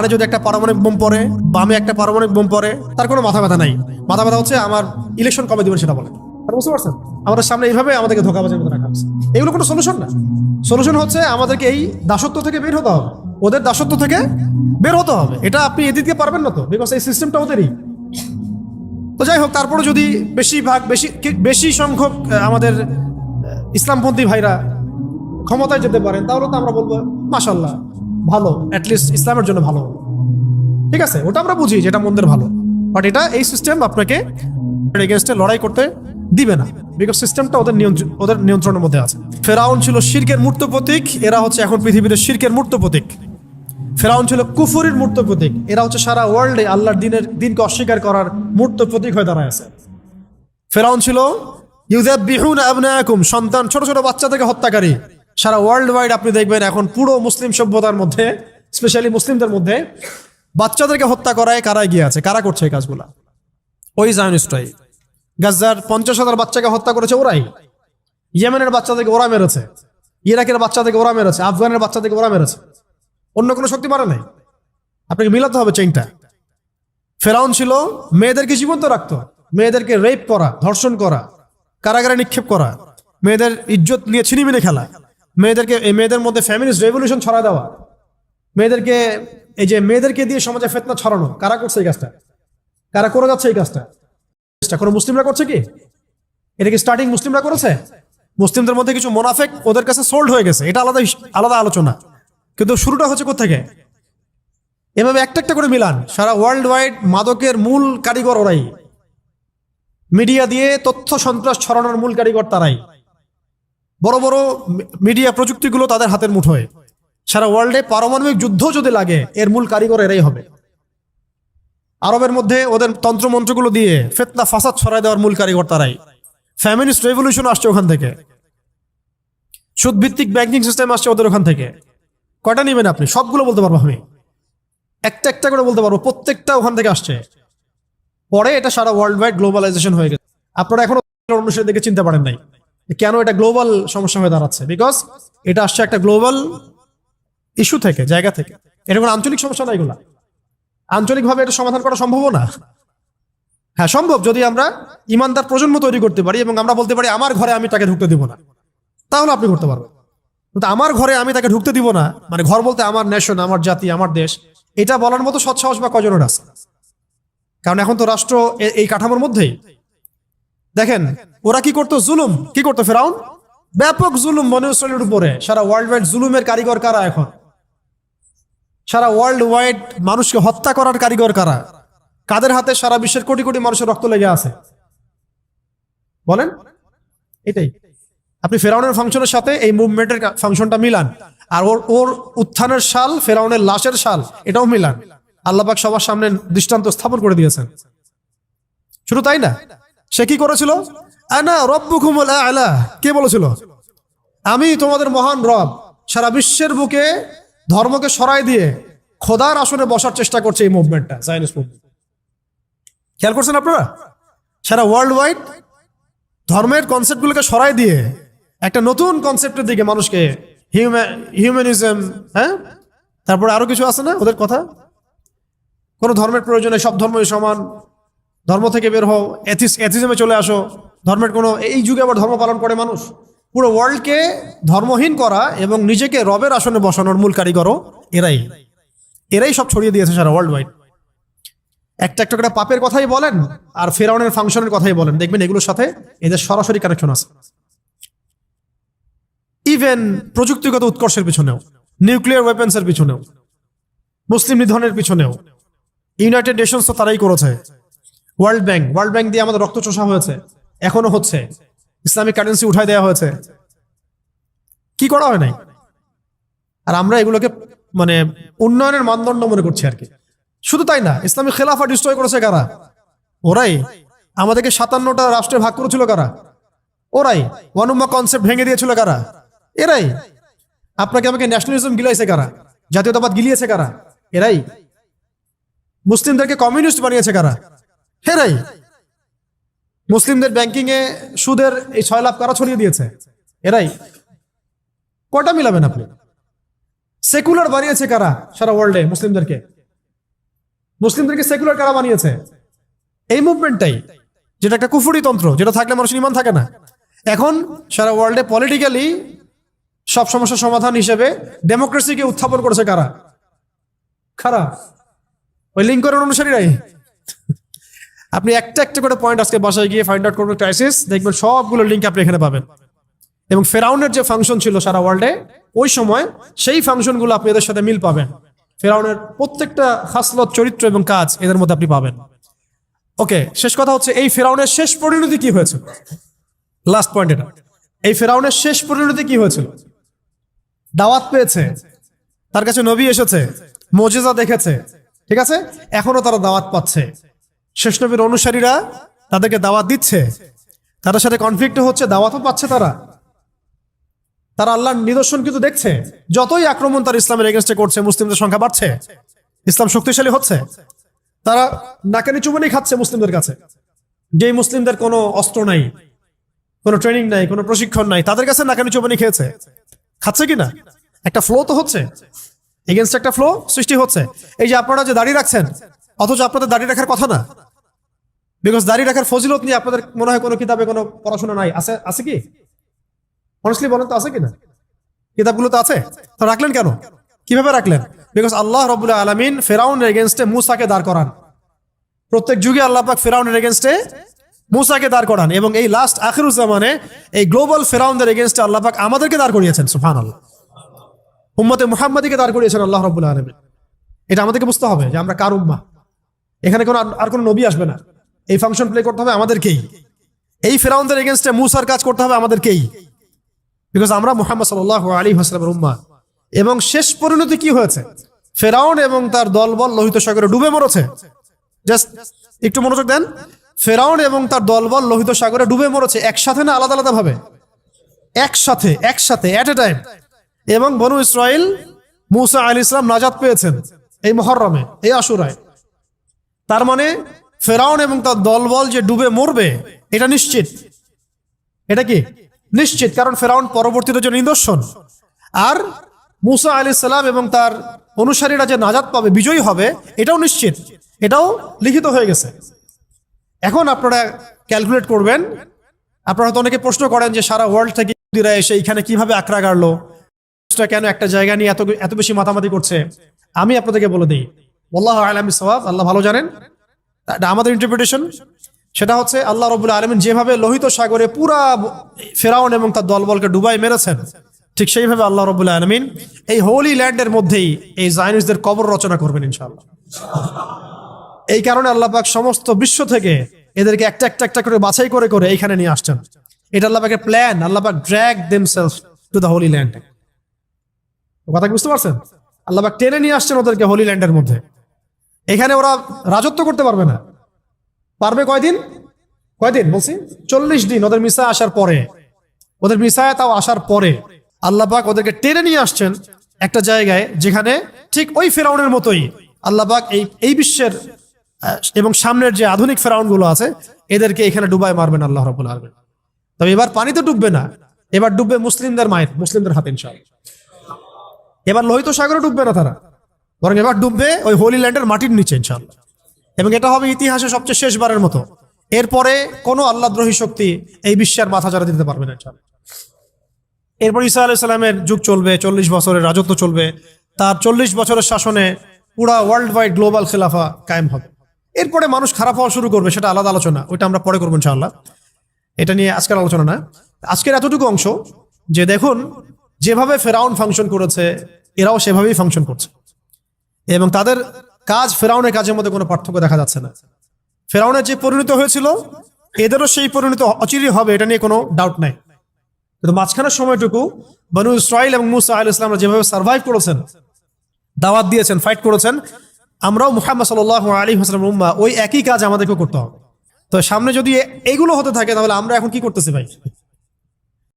মানে যদি একটা পারমাণবিক বোম পড়ে, বামে একটা পারমাণবিক বোম পড়ে, তার কোনো মাথা ব্যথা নাই। মাথা ব্যথা হচ্ছে আমার ইলেকশন কবে দিবেন সেটা বলে। বুঝতে পারছেন? আমাদের সামনে এইভাবে আমাদেরকে ধোকাবাজের মতো রাখা হচ্ছে। এগুলো কোনো সলিউশন না। সলিউশন হচ্ছে আমাদেরকে এই দাসত্ব থেকে বের হতে হবে। ওদের দাসত্ব থেকে বের হতে হবে। এটা আপনি এদিকে পারবেন না তো বিকজ এই সিস্টেমটা ওদেরই। তো যাই হোক, তারপরে যদি বেশিরভাগ, বেশি বেশি সংখ্যক আমাদের ইসলামপন্থী ভাইরা ক্ষমতায় যেতে পারেন, তাহলে তো আমরা বলব মাশাল্লাহ ভালো অ্যাটলিস্ট ইসলামের জন্য ভালো। ঠিক আছে, ওটা আমরা বুঝি যেটা মন্দের ভালো। বাট এটা এই সিস্টেম আপনাকে এগেনস্টে লড়াই করতে দিবে না। বিকজ সিস্টেমটা ওদের ওদের নিয়ন্ত্রণের মধ্যে আছে। ফেরাউন ছিল শির্কের মূর্ত প্রতীক, এরা হচ্ছে এখন পৃথিবীতে শির্কের মূর্ত প্রতীক। ফেরাউন ছিল কুফুরির মূর্ত প্রতীক, এরা হচ্ছে সারা ওয়ার্ল্ডে আল্লাহর দিনের, দিনকে অস্বীকার করার মূর্ত প্রতীক হয়ে দাঁড়ায় আছে। ফেরাউন ছিল ইউজাব বিহুন আবনায়াকুম সন্তান, ছোট ছোট বাচ্চা থেকে হত্যাকারী। সারা ওয়ার্ল্ড ওয়াইড আপনি দেখবেন এখন পুরো মুসলিম সভ্যতার মধ্যে স্পেশালি মুসলিমদের মধ্যে, বাচ্চাদেরকে হত্যা করায় কারা গিয়ে আছে। কারা করছে এই কাজগুলা? ওই জায়নিস্টরাই গাজার পঞ্চাশ হাজার বাচ্চাকে হত্যা করেছে ওরাই। ইয়েমেনের বাচ্চাদেরকে ওরা মেরেছে। ইরাকের বাচ্চাদেরকে ওরা মেরেছে। আফগানের বাচ্চাদেরকে ওরা মেরেছে। অন্য কোনো শক্তি পারে নাই। আপনাকে মিলাতে হবে চেইনটা ফেরাউন ছিল, মেয়েদেরকে জীবন্ত রাখতো। মেয়েদেরকে রেপ করা, ধর্ষণ করা, কারাগারে নিক্ষেপ করা। মেয়েদের ইজ্জত নিয়ে ছিনিমিনে খেলা। মেয়েদেরকে, এই মেয়েদের মধ্যে ফ্যামিলিস্ট রেভলিউশন ছড়া দেওয়া। মেয়েদেরকে, এই যে মেয়েদেরকে দিয়ে সমাজে ফেতনা ছড়ানো, কারা করছে এই কাজটা? কারা করে যাচ্ছে এই কাজটা? চেষ্টা কোনো মুসলিমরা করছে কি? এটা কি স্টার্টিং মুসলিমরা করেছে? মুসলিমদের মধ্যে কিছু মোনাফেক ওদের কাছে সোল্ড হয়ে গেছে। এটা আলাদা আলাদা আলোচনা। কিন্তু শুরুটা হচ্ছে কোথেকে এভাবে একটা একটা করে মিলান। সারা ওয়ার্ল্ড ওয়াইড মাদকের মূল কারিগর ওরাই। মিডিয়া দিয়ে তথ্য সন্ত্রাস ছড়ানোর মূল কারিগর তারাই। বড় বড় মিডিয়া প্রযুক্তিগুলো তাদের হাতের মুঠোয়। সারা ওয়ার্ল্ডে পারমাণবিক যুদ্ধ যদি লাগে, এর মূল কারিগর এরাই হবে। আরবের মধ্যে ওদের তন্ত্রমন্ত্রগুলো দিয়ে ফেতনা, ফাসাদ ছড়াই দেওয়ার মূল কারিগর তারাই। ফ্যামিলিস্ট রেভলিউশন আসছে ওখান থেকে। সুদভিত্তিক ব্যাংকিং সিস্টেম আসছে ওদের ওখান থেকে। কয়টা নেবেন আপনি? সবগুলো বলতে পারব আমি। একটা একটা করে বলতে পারব। প্রত্যেকটা ওখান থেকে আসছে। পরে এটা সারা ওয়ার্ল্ড ওয়াইড গ্লোবালাইজেশন হয়ে গেছে। আপনারা এখনও অনুসারে দেখে চিনতে পারেন নাই। কেন এটা গ্লোবাল সমস্যা হয়ে দাঁড়াচ্ছে? বিকজ এটা আসছে একটা গ্লোবাল ইস্যু থেকে, জায়গা থেকে। এটা কোনো আঞ্চলিক সমস্যা না এগুলা। আঞ্চলিকভাবে এটা সমাধান করা সম্ভব না। হ্যাঁ সম্ভব যদি আমরা ইমানদার প্রজন্ম তৈরি করতে পারি এবং আমরা বলতে পারি, আমার ঘরে আমি তাকে ঢুকতে দিব না। তাহলে আপনি করতে পারবেন। কিন্তু আমার ঘরে আমি তাকে ঢুকতে দিব না মানে ঘর বলতে আমার নেশন আমার জাতি, আমার দেশ, এটা বলার মতো সৎসাহস বা কজনের আছে? কারণ এখন তো রাষ্ট্র এই কাঠামোর মধ্যেই। দেখেন, ওরা কি করতো? জুলুম। কি করতো ফেরাউন? ব্যাপক জুলুম মনে ইসরায়েলের উপরে। সারা ওয়ার্ল্ড ওয়াইড জুলুমের কারিগর কারা এখন? সারা ওয়ার্ল্ড ওয়াইড মানুষকে হত্যা করার কারিগর কারা? কাদের হাতে? সারা বিশ্বের কোটি কোটি মানুষের রক্ত লেগে আছে। বলেন। এটাই। আপনি ফেরাউনের ফাংশনের সাথে এই মুভমেন্টের ফাংশনটা মিলান। আর ওর ওর উত্থানের সাল ফেরাউনের লাশের সাল, এটাও মিলান। আল্লাপাক সবার সামনে দৃষ্টান্ত স্থাপন করে দিয়েছেন। শুধু তাই না? সে কি করেছিল? কে বলেছিল? আমি তোমাদের মহান রব। সারা বিশ্বের বুকে ধর্মকে সরাই দিয়ে খোদার আসনে বসার চেষ্টা করছে এই মুভমেন্টটা জাইনিস মুভমেন্ট খেয়াল করছেন আপনারা? সারা ওয়ার্ল্ড ওয়াইড ধর্মের কনসেপ্টগুলোকে সরাই দিয়ে একটা নতুন কনসেপ্টের দিকে মানুষকে হিউম্যানিজম হ্যাঁ? তারপরে আরও কিছু আছে না ওদের কথা? কোনো ধর্মের প্রয়োজনে সব ধর্মই সমান। ধর্ম থেকে বের হও এথিস এথিজমে চলে আসো। ধর্মের কোনো এই যুগে আবার ধর্ম পালন করে মানুষ। পুরো ওয়ার্ল্ডকে ধর্মহীন করা এবং নিজেকে রবের আসনে বসানোর মূল কারিগরও এরাই। এরাই সব ছড়িয়ে দিয়েছে সারা ওয়ার্ল্ড ওয়াইড একটা একটা করে পাপের কথাই বলেন আর ফেরাউনের ফাংশনের কথাই বলেন। দেখবেন এগুলোর সাথে এদের সরাসরি কানেকশন আছে। ইভেন প্রযুক্তিগত উৎকর্ষের পিছনেও নিউক্লিয়ার ওয়েপন্সের পিছনেও, মুসলিম নিধনের পিছনেও ইউনাইটেড নেশনস তো তারাই করেছে। ওয়ার্ল্ড ব্যাংক ওয়ার্ল্ড ব্যাংক দিয়ে আমাদের রক্ত চোষা হয়েছে। এখনও হচ্ছে। ইসলামিক কারেন্সি উঠাই দেওয়া হয়েছে। কি করা হয় নাই? আর আমরা এগুলোকে মানে উন্নয়নের মানদণ্ড মনে করছি আর কি। শুধু তাই না, ইসলামিক খেলাফা ডিস্ট্রয় করেছে কারা? ওরাই। আমাদেরকে সাতান্নটা রাষ্ট্রে ভাগ করেছিল কারা? ওরাই। ওয়ানুম্মা কনসেপ্ট ভেঙে দিয়েছিল কারা? এরাই। আপনাকে আমাকে ন্যাশনালিজম গিলাইছে কারা? জাতীয়তাবাদ গিলিয়েছে কারা? এরাই। মুসলিমদেরকে কমিউনিস্ট বানিয়েছে কারা? হেরাই। মুসলিমদের ব্যাংকিং এ সুদের এই ছয় লাভ কারা ছড়িয়ে দিয়েছে? এরাই কটা মিলাবেন আপনি? সেকুলার বানিয়েছে কারা সারা ওয়ার্ল্ডে মুসলিমদেরকে? মুসলিমদেরকে সেকুলার কারা বানিয়েছে? এই মুভমেন্টটাই যেটা একটা কুফুরি তন্ত্র, যেটা থাকলে মানুষের ইমান থাকে না। এখন সারা ওয়ার্ল্ডে পলিটিক্যালি সব সমস্যার সমাধান হিসেবে ডেমোক্রেসিকে উত্থাপন করেছে কারা? খারাপ ওই লিঙ্কনের অনুসারীরাই। আপনি একটা একটা করে পয়েন্ট আজকে বাসায় গিয়ে ফাইন্ড আউট করবেন ক্রাইসিস দেখবেন সবগুলো লিঙ্ক আপনি এখানে পাবেন। এবং ফেরাউনের যে ফাংশন ছিল সারা ওয়ার্ল্ডে ওই সময় সেই ফাংশনগুলো আপনি এদের সাথে মিল পাবেন। ফেরাউনের প্রত্যেকটা খাসলত, চরিত্র এবং কাজ এদের মধ্যে আপনি পাবেন। ওকে, শেষ কথা হচ্ছে এই ফেরাউনের শেষ পরিণতি কি হয়েছিল লাস্ট পয়েন্ট এটা। এই ফেরাউনের শেষ পরিণতি কি হয়েছিল দাওয়াত পেয়েছে। তার কাছে নবী এসেছে। মজেজা দেখেছে। ঠিক আছে? এখনও তারা দাওয়াত পাচ্ছে। শেষ নবীর অনুসারীরা তাদেরকে দাওয়াত দিচ্ছে। তাদের সাথে কনফ্লিক্ট হচ্ছে, দাওয়াতও পাচ্ছে তারা। তারা আল্লাহর নিদর্শন কিন্তু দেখছে। যতই আক্রমণ তার ইসলামের এগেনস্টে করছে, মুসলিমদের সংখ্যা বাড়ছে, ইসলাম শক্তিশালী হচ্ছে। তারা নাকানি চুমানি খাচ্ছে মুসলিমদের কাছে। যেই মুসলিমদের কোনো অস্ত্র নাই, কোনো ট্রেনিং নাই, কোনো প্রশিক্ষণ নাই, তাদের কাছে নাকানি চুমানি খেয়েছে। খাচ্ছে কি না? একটা ফ্লো তো হচ্ছে। এগেনস্ট একটা ফ্লো সৃষ্টি হচ্ছে। এই যে আপনারা যে দাঁড়িয়ে রাখছেন অথচ আপনাদের দাড়ি রাখার কথা না? বিকজ দাড়ি রাখার ফজিলত নিয়ে আপনাদের মনে হয় কোনো কিতাবে কোনো পড়াশোনা নাই। আছে আছে কি? অনেস্টলি বলেন তো, আছে কি না? কিতাবগুলো তো আছে। তো রাখলেন কেন? কীভাবে রাখলেন? বিকজ আল্লাহ রবুল্লাহ আলমিন ফেরাউনের এগেনস্টে মুসাকে দাঁড় করান। প্রত্যেক যুগে আল্লাহ পাক ফেরাউনের এগেনস্টে মুসাকে দাঁড় করান এবং এই লাস্ট আখিরুজ্জামানে এই গ্লোবাল ফেরাউনদের এগেনস্টে আল্লাহ পাক আমাদেরকে দাঁড় করিয়েছেন সুফান আল্লাহ উম্মতে মুহাম্মাদিকে দাঁড় করিয়েছেন আল্লাহ রবুল্লাহ আলমিন। এটা আমাদেরকে বুঝতে হবে যে আমরা কার উম্মা? এখানে কোনো আর- কোনো নবী আসবে না। এই ফাংশন প্লে করতে হবে আমাদেরকেই। এই ফেরাউনদের এগেনস্টে মুসার কাজ করতে হবে আমাদেরকেই। বিকজ আমরা মোহাম্মদ সাল্লাহ আলী হাসলামের উম্মা। এবং শেষ পরিণতি কি হয়েছে? ফেরাউন এবং তার দলবল লোহিত সাগরে ডুবে মরেছে। জাস্ট একটু মনোযোগ দেন। ফেরাউন এবং তার দলবল লোহিত সাগরে ডুবে মরেছে একসাথে না আলাদা আলাদা ভাবে? একসাথে একসাথে এট এ টাইম এবং বনু ইসরায়েল মুসা আলী ইসলাম নাজাদ পেয়েছেন এই মহরমে, এই আশুরায়। তার মানে ফেরাউন এবং তার দলবল যে ডুবে মরবে, এটা নিশ্চিত। এটা কি? নিশ্চিত, কারণ ফেরাউন পরবর্তীতে যে নিদর্শন। আর মুসা আলি সাল্লাম এবং তার অনুসারীরা যে নাজাদ পাবে, বিজয়ী হবে, এটাও নিশ্চিত। এটাও লিখিত হয়ে গেছে। এখন আপনারা ক্যালকুলেট করবেন। আপনারা হয়তো অনেকে প্রশ্ন করেন যে সারা ওয়ার্ল্ড থেকে ইহুদিরা এসে এখানে কীভাবে আঁকড়া গাড়লো? কেন একটা জায়গা নিয়ে এত এত বেশি মাতামাতি করছে? আমি আপনাদেরকে বলে দিই আল্লাহ আলমী সওয়াব আল্লাহ ভালো জানেন। আমাদের ইন্টারপ্রিটেশন সেটা হচ্ছে আল্লাহ রবুল্লা আলমিন যেভাবে লোহিত সাগরে পুরা ফেরাউন এবং তার দলবলকে ডুবাই মেরেছেন, ঠিক সেইভাবে আল্লাহ রবুল্লা আলমিন এই হোলি ল্যান্ডের মধ্যেই এই জাইনিসদের কবর রচনা করবেন ইনশাআল্লাহ। এই কারণে আল্লাহ পাক সমস্ত বিশ্ব থেকে এদেরকে একটা একটা একটা করে বাছাই করে করে এইখানে নিয়ে আসছেন। এটা আল্লাহ পাকের প্ল্যান আল্লাহ পাক drag themselves to the holy land কথা বুঝতে পারছেন? আল্লাহ পাক টেনে নিয়ে আসছেন ওদেরকে হোলি ল্যান্ডের মধ্যে। এখানে ওরা রাজত্ব করতে পারবে না। পারবে কয়দিন? কয়দিন বলছি? চল্লিশ দিন ওদের মিসা আসার পরে। ওদের মিসায় তাও আসার পরে। আল্লাহ পাক ওদেরকে টেনে নিয়ে আসছেন একটা জায়গায় যেখানে ঠিক ওই ফেরাউনের মতোই আল্লাহ পাক এই এই বিশ্বের এবং সামনের যে আধুনিক ফেরাউনগুলো আছে, এদেরকে এখানে ডুবাই মারবেন আল্লাহ রবুল আলমেন। তবে এবার পানিতে ডুববে না। এবার ডুববে মুসলিমদের মায়ের, মুসলিমদের হাতে ইনশাআল্লাহ। এবার লোহিত সাগরে ডুববে না তারা। বরং এবার ডুববে ওই হোলি ল্যান্ডের মাটির নিচে ইনশাল্লাহ এবং এটা হবে ইতিহাসে সবচেয়ে শেষবারের মতো। এরপরে কোনো আল্লাহদ্রোহী শক্তি এই বিশ্বের মাথা যারা দিতে পারবে না ইনশাল্লাহ এরপর ঈসা আলাহ সাল্লামের যুগ চলবে, চল্লিশ বছরের রাজত্ব চলবে। তার চল্লিশ বছরের শাসনে পুরা ওয়ার্ল্ড ওয়াইড গ্লোবাল খেলাফা কায়েম হবে। এরপরে মানুষ খারাপ হওয়া শুরু করবে, সেটা আলাদা আলোচনা, ওইটা আমরা পরে করব, ইনশাআল্লাহ। এটা নিয়ে আজকের আলোচনা না। আজকের এতটুকু অংশ যে দেখুন, যেভাবে ফেরাউন ফাংশন করেছে, এরাও সেভাবেই ফাংশন করছে। এবং তাদের কাজ ফেরাউনের কাজের মধ্যে কোনো পার্থক্য দেখা যাচ্ছে না। ফেরাউনের যে পরিণত হয়েছিল, এদেরও সেই পরিণত অচিরই হবে, এটা নিয়ে কোনো ডাউট নাই। কিন্তু মাঝখানের সময়টুকু বনু ইসরাইল এবং মুসা আল ইসলামরা যেভাবে সার্ভাইভ করেছেন, দাওয়াত দিয়েছেন ফাইট করেছেন, আমরাও মুহাম্মদ সাল আলী হাসলাম উম্মা, ওই একই কাজ আমাদেরকেও করতে হবে। তো সামনে যদি এগুলো হতে থাকে, তাহলে আমরা এখন কি করতেছি ভাই?